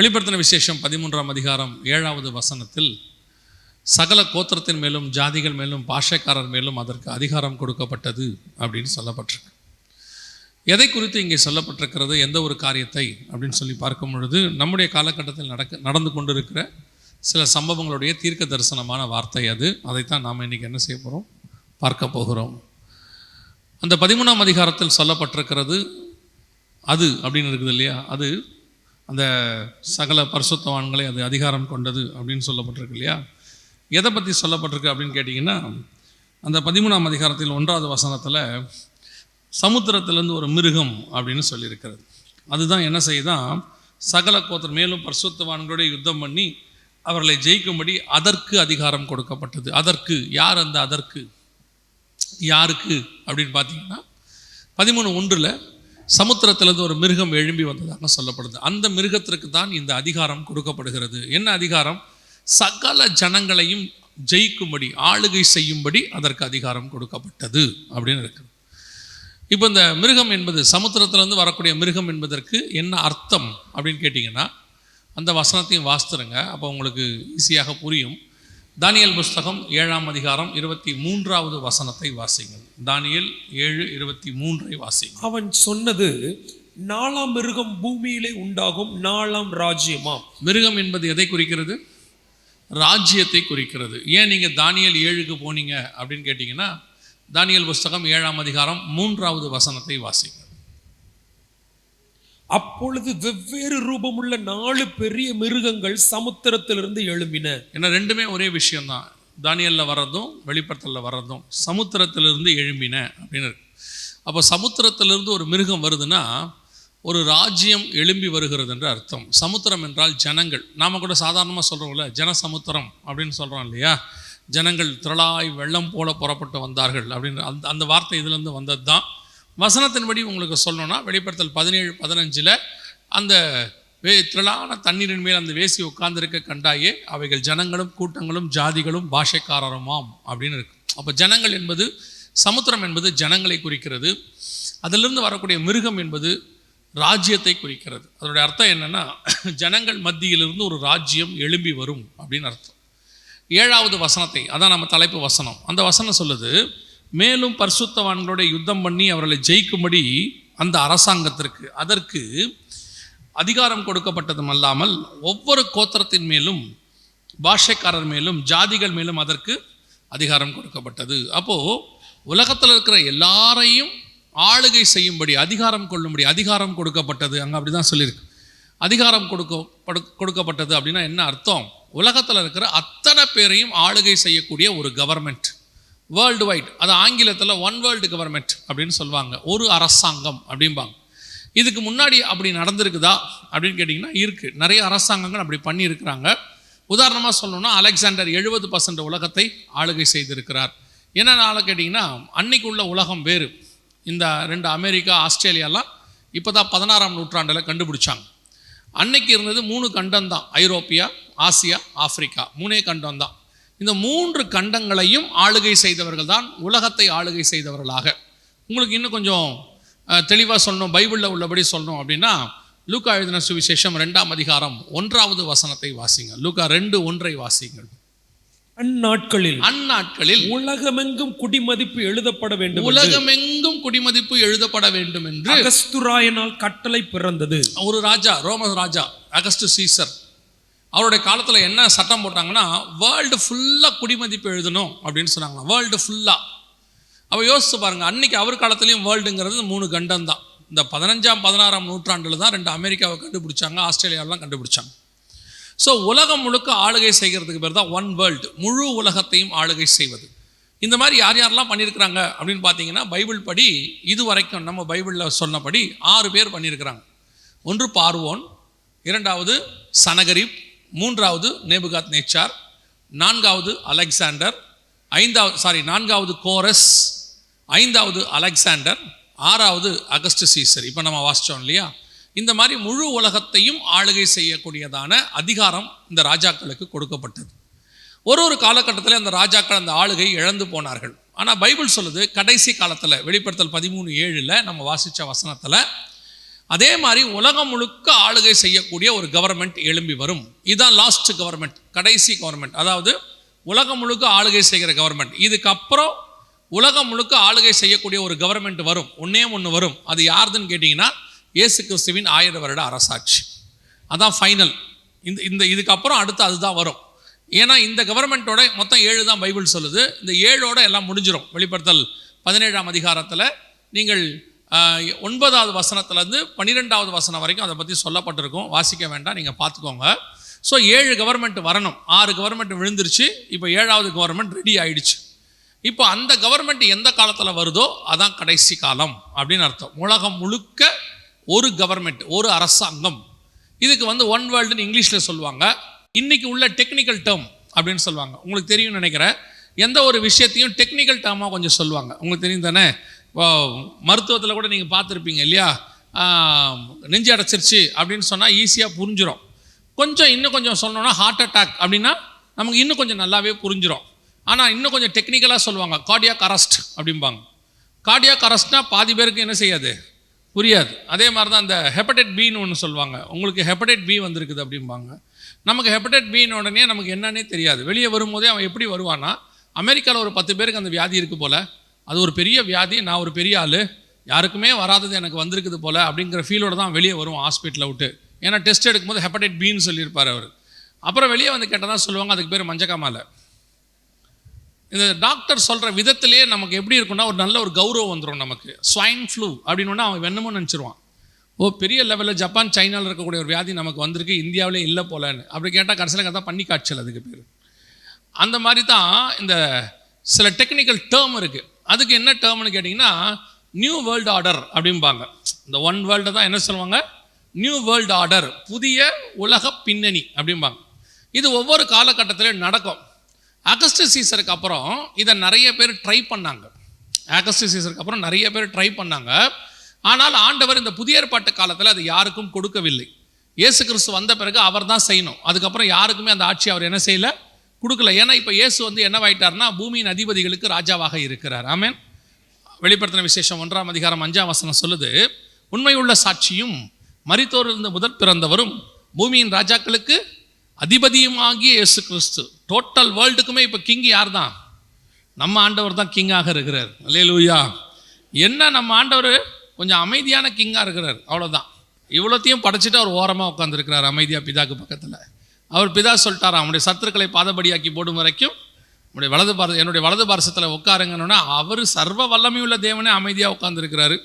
வெளிப்படுத்தின விசேஷம் பதிமூன்றாம் அதிகாரம் ஏழாவது வசனத்தில் சகல கோத்திரத்தின் மேலும் ஜாதிகள் மேலும் பாஷைக்காரர் மேலும் அதற்கு அதிகாரம் கொடுக்கப்பட்டது அப்படின்னு சொல்லப்பட்டிருக்கு. எதை குறித்து இங்கே சொல்லப்பட்டிருக்கிறது எந்த ஒரு காரியத்தை அப்படின்னு சொல்லி பார்க்கும் பொழுது நம்முடைய காலகட்டத்தில் நடக்க நடந்து கொண்டிருக்கிற சில சம்பவங்களுடைய தீர்க்க தரிசனமான வார்த்தை அது. அதைத்தான் நாம் இன்றைக்கி என்ன செய்ய போகிறோம் பார்க்க போகிறோம். அந்த பதிமூணாம் அதிகாரத்தில் சொல்லப்பட்டிருக்கிறது அது அப்படின்னு இருக்குது இல்லையா? அது அந்த சகல பரிசுத்தவான்களை அது அதிகாரம் கொண்டது அப்படின்னு சொல்லப்பட்டிருக்கு இல்லையா? எதை பற்றி சொல்லப்பட்டிருக்கு அப்படின்னு கேட்டிங்கன்னா அந்த பதிமூணாம் அதிகாரத்தில் ஒன்றாவது வசனத்தில் சமுத்திரத்திலேருந்து ஒரு மிருகம் அப்படின்னு சொல்லியிருக்கிறது. அதுதான் என்ன செய்யுதான் சகல கோத்திரம் மேலும் பரிசுத்தவான்களோட யுத்தம் பண்ணி அவர்களை ஜெயிக்கும்படி அதற்கு அதிகாரம் கொடுக்கப்பட்டது. அதற்கு யார் அந்த அதற்கு? யாருக்கு? அப்படின்னு பார்த்தீங்கன்னா பதிமூணு ஒன்றில் சமுத்திரத்திலிருந்து ஒரு மிருகம் எழும்பி வந்ததாக சொல்லப்படுது. அந்த மிருகத்திற்கு தான் இந்த அதிகாரம் கொடுக்கப்படுகிறது. என்ன அதிகாரம்? சகல ஜனங்களையும் ஜெயிக்கும்படி ஆளுகை செய்யும்படி அதற்கு அதிகாரம் கொடுக்கப்பட்டது அப்படின்னு இருக்குது. இப்போ இந்த மிருகம் என்பது சமுத்திரத்திலேருந்து வரக்கூடிய மிருகம் என்பதற்கு என்ன அர்த்தம் அப்படின்னு கேட்டிங்கன்னா அந்த வசனத்தையும் வாசித்துருங்க. அப்போ உங்களுக்கு ஈஸியாக புரியும். தானியல் புஸ்தகம் ஏழாம் அதிகாரம் இருபத்தி மூன்றாவது வசனத்தை வாசிங்கள் தானியல் ஏழு இருபத்தி மூன்றை வாசிங்கள் அவன் சொன்னது நாலாம் மிருகம் பூமியிலே உண்டாகும் நாலாம் ராஜ்யமாம். மிருகம் என்பது எதை குறிக்கிறது? ராஜ்யத்தை குறிக்கிறது. ஏன் நீங்கள் தானியல் ஏழுக்கு போனீங்க அப்படின்னு கேட்டிங்கன்னா தானியல் புஸ்தகம் ஏழாம் அதிகாரம் மூன்றாவது வசனத்தை வாசிங்க அப்பொழுது வெவ்வேறு ரூபமுள்ள நாலு பெரிய மிருகங்கள் சமுத்திரத்திலிருந்து எழும்பின. ஏன்னா ரெண்டுமே ஒரே விஷயம்தான். தானியலில் வர்றதும் வெளிப்படத்தில் வர்றதும் சமுத்திரத்திலிருந்து எழும்பின அப்படின்னு இருக்கு. அப்போ சமுத்திரத்திலிருந்து ஒரு மிருகம் வருதுன்னா ஒரு ராஜ்யம் எழும்பி வருகிறது என்று அர்த்தம். சமுத்திரம் என்றால் ஜனங்கள். நாம் கூட சாதாரணமாக சொல்கிறோம்ல ஜனசமுத்திரம் அப்படின்னு சொல்கிறோம் இல்லையா? ஜனங்கள் திரளாய் வெள்ளம் போல புறப்பட்டு வந்தார்கள் அப்படின்னு அந்த அந்த வார்த்தை இதுலேருந்து வந்தது தான் வசனத்தின்படி உங்களுக்கு சொல்லணும்னா வெளிப்படுத்தல் பதினேழு பதினஞ்சில் அந்த வே திரளான தண்ணீரின் மேல் அந்த வேசி உட்கார்ந்திருக்க கண்டாயே அவைகள் ஜனங்களும் கூட்டங்களும் ஜாதிகளும் பாஷைக்காரருமாம் அப்படின்னு இருக்கு. அப்போ ஜனங்கள் என்பது சமுத்திரம் என்பது ஜனங்களை குறிக்கிறது. அதிலிருந்து வரக்கூடிய மிருகம் என்பது ராஜ்யத்தை குறிக்கிறது. அதனுடைய அர்த்தம் என்னென்னா ஜனங்கள் மத்தியிலிருந்து ஒரு ராஜ்யம் எழும்பி வரும் அப்படின்னு அர்த்தம். ஏழாவது வசனத்தை அதான் நம்ம தலைப்பு வசனம். அந்த வசனம் சொல்லுது மேலும் பரிசுத்தவான்களோட யுத்தம் பண்ணி அவர்களை ஜெயிக்கும்படி அந்த அரசாங்கத்திற்கு அதற்கு அதிகாரம் கொடுக்கப்பட்டதும் அல்லாமல் ஒவ்வொரு கோத்திரத்தின் மேலும் பாஷைக்காரர் மேலும் ஜாதிகள் மேலும் அதற்கு அதிகாரம் கொடுக்கப்பட்டது. அப்போது உலகத்தில் இருக்கிற எல்லாரையும் ஆளுகை செய்யும்படி அதிகாரம் கொள்ளும்படி அதிகாரம் கொடுக்கப்பட்டது. அங்கே அப்படி தான் சொல்லியிருக்கு. அதிகாரம் கொடுக்க கொடுக்கப்பட்டது அப்படின்னா என்ன அர்த்தம்? உலகத்தில் இருக்கிற அத்தனை பேரையும் ஆளுகை செய்யக்கூடிய ஒரு கவர்மெண்ட் வேர்ல்டு வைட் அது ஆங்கிலத்தில் ஒன் வேர்ல்டு கவர்மெண்ட் அப்படின்னு சொல்லுவாங்க. ஒரு அரசாங்கம் அப்படிம்பாங்க. இதுக்கு முன்னாடி அப்படி நடந்திருக்குதா அப்படின்னு கேட்டிங்கன்னா இருக்குது நிறைய அரசாங்கங்கள் அப்படி பண்ணியிருக்கிறாங்க. உதாரணமாக சொல்லணும்னா அலெக்சாண்டர் எழுபது பர்சன்ட் உலகத்தை ஆளுகை செய்திருக்கிறார். என்னென்ன கேட்டிங்கன்னா அன்னைக்கு உள்ள உலகம் வேறு. இந்த ரெண்டு அமெரிக்கா ஆஸ்திரேலியாலாம் இப்போ தான் பதினாறாம் நூற்றாண்டில் கண்டுபிடிச்சாங்க. அன்னைக்கு இருந்தது மூணு கண்டம் தான். ஐரோப்பியா ஆசியா ஆப்பிரிக்கா. மூணே கண்டம் தான். இந்த மூன்று கண்டங்களையும் ஆளுகை செய்தவர்கள் தான் உலகத்தை ஆளுகை செய்தவர்களாக. உங்களுக்கு இன்னும் கொஞ்சம் தெளிவாக சொல்லணும் பைபிளில் உள்ளபடி சொல்லணும் அப்படின்னா லூக்கா எழுதின சுவிசேஷம் ரெண்டாம் அதிகாரம் ஒன்றாவது வசனத்தை வாசிங்க. லூக்கா ரெண்டு ஒன்றை வாசிங்கள். அந்நாட்களில் அந்நாட்களில் உலகமெங்கும் குடிமதிப்பு எழுதப்பட வேண்டும் உலகமெங்கும் குடிமதிப்பு எழுதப்பட வேண்டும் என்று அகஸ்துராயனால் கட்டளை பிறந்தது. ஒரு ராஜா ரோம ராஜா அகஸ்டு சீசர் அவருடைய காலத்தில் என்ன சட்டம் போட்டாங்கன்னா வேர்ல்டு ஃபுல்லாக குடிமதிப்பு எழுதணும் அப்படின்னு சொன்னாங்க வேர்ல்டு ஃபுல்லாக அவள் யோசிச்சு பாருங்க அன்னைக்கு அவர் காலத்துலேயும் வேர்ல்டுங்கிறது மூணு கண்டம் தான் இந்த பதினஞ்சாம் பதினாறாம் நூற்றாண்டில் தான் ரெண்டு அமெரிக்காவை கண்டுபிடிச்சாங்க ஆஸ்திரேலியாவெலாம் கண்டுபிடிச்சாங்க. ஸோ உலகம் முழுக்க ஆளுகை செய்கிறதுக்கு பேர் தான் ஒன் வேர்ல்டு முழு உலகத்தையும் ஆளுகை செய்வது. இந்த மாதிரி யார் யாரெல்லாம் பண்ணியிருக்கிறாங்க அப்படின்னு பார்த்தீங்கன்னா பைபிள் படி இது வரைக்கும் நம்ம பைபிளில் சொன்னபடி ஆறு பேர் பண்ணியிருக்கிறாங்க. ஒன்று பார்வோன் இரண்டாவது சனகரிப் மூன்றாவது நேபுகாத் நேச்சார் நான்காவது அலெக்சாண்டர் ஐந்தாவது சாரி நான்காவது கோரஸ் ஐந்தாவது அலெக்சாண்டர் ஆறாவது அகஸ்ட் சீசர். இப்போ நம்ம வாசிச்சோம் இல்லையா? இந்த மாதிரி முழு உலகத்தையும் ஆளுகை செய்யக்கூடியதான அதிகாரம் இந்த ராஜாக்களுக்கு கொடுக்கப்பட்டது. ஒரு ஒரு காலகட்டத்தில் அந்த ராஜாக்கள் அந்த ஆளுகை இழந்து போனார்கள். ஆனால் பைபிள் சொல்லுது கடைசி காலத்தில் வெளிப்படுத்தல் பதிமூணு ஏழில் நம்ம வாசித்த வசனத்தில் அதே மாதிரி உலகம் முழுக்க ஆளுகை செய்யக்கூடிய ஒரு கவர்மெண்ட் எழும்பி வரும். இதுதான் லாஸ்ட் கவர்மெண்ட் கடைசி கவர்மெண்ட் அதாவது உலகம் முழுக்க ஆளுகை செய்கிற கவர்மெண்ட் இதுக்கப்புறம் உலகம் முழுக்க ஆளுகை செய்யக்கூடிய ஒரு கவர்மெண்ட் வரும். ஒன்றே ஒன்று வரும். அது யாருதுன்னு கேட்டிங்கன்னா இயேசு கிறிஸ்துவின் ஆயிரம் வருட அரசாட்சி. அதான் ஃபைனல் இந்த இந்த இதுக்கப்புறம் அடுத்து அதுதான் வரும். ஏன்னா இந்த கவர்மெண்ட்டோட மொத்தம் ஏழு தான் பைபிள் சொல்லுது. இந்த ஏழோட எல்லாம் முடிஞ்சிடும் வெளிப்படுத்தல் பதினேழாம் அதிகாரத்தில் நீங்கள் ஒன்பதாவது வசனத்துலேருந்து பன்னிரெண்டாவது வசனம் வரைக்கும் அதை பற்றி சொல்லப்பட்டிருக்கும். வாசிக்க வேண்டாம் நீங்கள் பார்த்துக்கோங்க. ஸோ ஏழு கவர்மெண்ட் வரணும். ஆறு கவர்மெண்ட் விழுந்துருச்சு. இப்போ ஏழாவது கவர்மெண்ட் ரெடி ஆயிடுச்சு. இப்போ அந்த கவர்மெண்ட் எந்த காலத்தில் வருதோ அதான் கடைசி காலம் அப்படின்னு அர்த்தம். உலகம் முழுக்க ஒரு கவர்மெண்ட் ஒரு அரசாங்கம். இதுக்கு வந்து ஒன் வேர்ல்டுன்னு இங்கிலீஷில் சொல்லுவாங்க. இன்றைக்கி உள்ள டெக்னிக்கல் டேர்ம் அப்படின்னு சொல்லுவாங்க. உங்களுக்கு தெரியும்னு நினைக்கிறேன். எந்த ஒரு விஷயத்தையும் டெக்னிக்கல் டேர்மாக கொஞ்சம் சொல்லுவாங்க. உங்களுக்கு தெரியும் தானே? மருத்துவத்தில் கூட நீங்கள் பார்த்துருப்பீங்க இல்லையா? நெஞ்சு அடைச்சிருச்சு அப்படின்னு சொன்னால் ஈஸியாக புரிஞ்சிடும் கொஞ்சம் இன்னும் கொஞ்சம் சொன்னோன்னா ஹார்ட் அட்டாக் அப்படின்னா நமக்கு இன்னும் கொஞ்சம் நல்லாவே புரிஞ்சிடும் ஆனால் இன்னும் கொஞ்சம் டெக்னிக்கலாக சொல்லுவாங்க கார்டியாக் அரஸ்ட் அப்படிம்பாங்க. கார்டியாக் அரஸ்ட்னா பாதி பேருக்கு என்ன செய்யாது? புரியாது. அதே மாதிரி தான் அந்த ஹெப்படைட் பின்னு ஒன்று சொல்லுவாங்க. உங்களுக்கு ஹெப்படைட் பி வந்திருக்குது அப்படிம்பாங்க. நமக்கு ஹெப்படைட் பின்னு உடனே நமக்கு என்னன்னே தெரியாது. வெளியே வரும்போதே அவன் எப்படி வருவான்னா அமெரிக்காவில் ஒரு பத்து பேருக்கு அந்த வியாதி இருக்குது போல். அது ஒரு பெரிய வியாதி நான் ஒரு பெரிய ஆள். யாருக்குமே வராதது எனக்கு வந்திருக்குது போல் அப்படிங்கிற ஃபீலோடு தான் வெளியே வருவோம் ஹாஸ்பிட்டலை விட்டு. ஏன்னா டெஸ்ட் எடுக்கும்போது ஹெப்படைட் பின்னு சொல்லியிருப்பார் அவர். அப்புறம் வெளியே வந்து கேட்டால் தான் சொல்லுவாங்க அதுக்கு பேர் மஞ்சக்காமாலை. இந்த டாக்டர் சொல்கிற விதத்திலேயே நமக்கு எப்படி இருக்கும்னா ஒரு நல்ல ஒரு கௌரவம் வந்துடும் நமக்கு. ஸ்வைன் ஃப்ளூ அப்படின்னு அவன் வென்னமோ நினச்சிருவான். ஓ பெரிய லெவலில் ஜப்பான் சைனாவில் இருக்கக்கூடிய ஒரு வியாதி நமக்கு வந்திருக்கு இந்தியாவிலே இல்லை போலன்னு. அப்படி கேட்டால் கடைசியில் கேட்டால் பண்ணி காய்ச்சல் அதுக்கு பேர். அந்த மாதிரி தான் இந்த சில டெக்னிக்கல் டேர்ம் இருக்குது அதுக்கு என்ன டேர்ம்னு கேட்டிங்கன்னா நியூ வேர்ல்டு ஆர்டர் அப்படிம்பாங்க. இந்த ஒன் வேர்ல்டு தான் என்ன சொல்லுவாங்க? நியூ வேர்ல்டு ஆர்டர் புதிய உலக பின்னணி அப்படிம்பாங்க. இது ஒவ்வொரு காலகட்டத்திலையும் நடக்கும். அகஸ்ட் சீசருக்கு அப்புறம் இதை நிறைய பேர் ட்ரை பண்ணாங்க. அகஸ்ட் சீசருக்கு அப்புறம் நிறைய பேர் ட்ரை பண்ணாங்க. ஆனால் ஆண்டவர் இந்த புதிய ஏற்பாட்டு காலத்தில் அது யாருக்கும் கொடுக்கவில்லை. இயேசு கிறிஸ்து வந்த பிறகு அவர் தான் செய்யணும். அதுக்கப்புறம் யாருக்குமே அந்த ஆட்சி அவர் என்ன செய்யல? கொடுக்கல. ஏன்னா இப்போ இயேசு வந்து என்னவாயிட்டார்னா பூமியின் அதிபதிகளுக்கு ராஜாவாக இருக்கிறார். ஆமேன். வெளிப்படுத்தின விசேஷம் ஒன்றாம் அதிகாரம் அஞ்சாம் வசனம் சொல்லுது உண்மையுள்ள சாட்சியும் மறித்தோர் இருந்த முதற் பிறந்தவரும் பூமியின் ராஜாக்களுக்கு அதிபதியுமாகிய இயேசு கிறிஸ்து. டோட்டல் வேர்ல்டுக்குமே இப்போ கிங் யார் தான் நம்ம ஆண்டவர் தான் கிங்காக இருக்கிறார். அல்லேலூயா என்ன நம்ம ஆண்டவர்? கொஞ்சம் அமைதியான கிங்காக இருக்கிறார். அவ்வளோதான் இவ்வளோத்தையும் படைச்சிட்டு அவர் ஓரமாக உட்காந்துருக்கிறார் அமைதியாக பிதாக்கு பக்கத்தில். அவர் பிதா சொல்லிட்டாரா அவனுடைய சத்துருக்களை பாதபடியாக்கி போடும் வரைக்கும் உன்னுடைய வலது பார என்னுடைய வலது பாரசத்தில் உட்காருங்கன்னா அவர் சர்வ வல்லமையுள்ள தேவனே அமைதியாக உட்காந்துருக்கிறாரு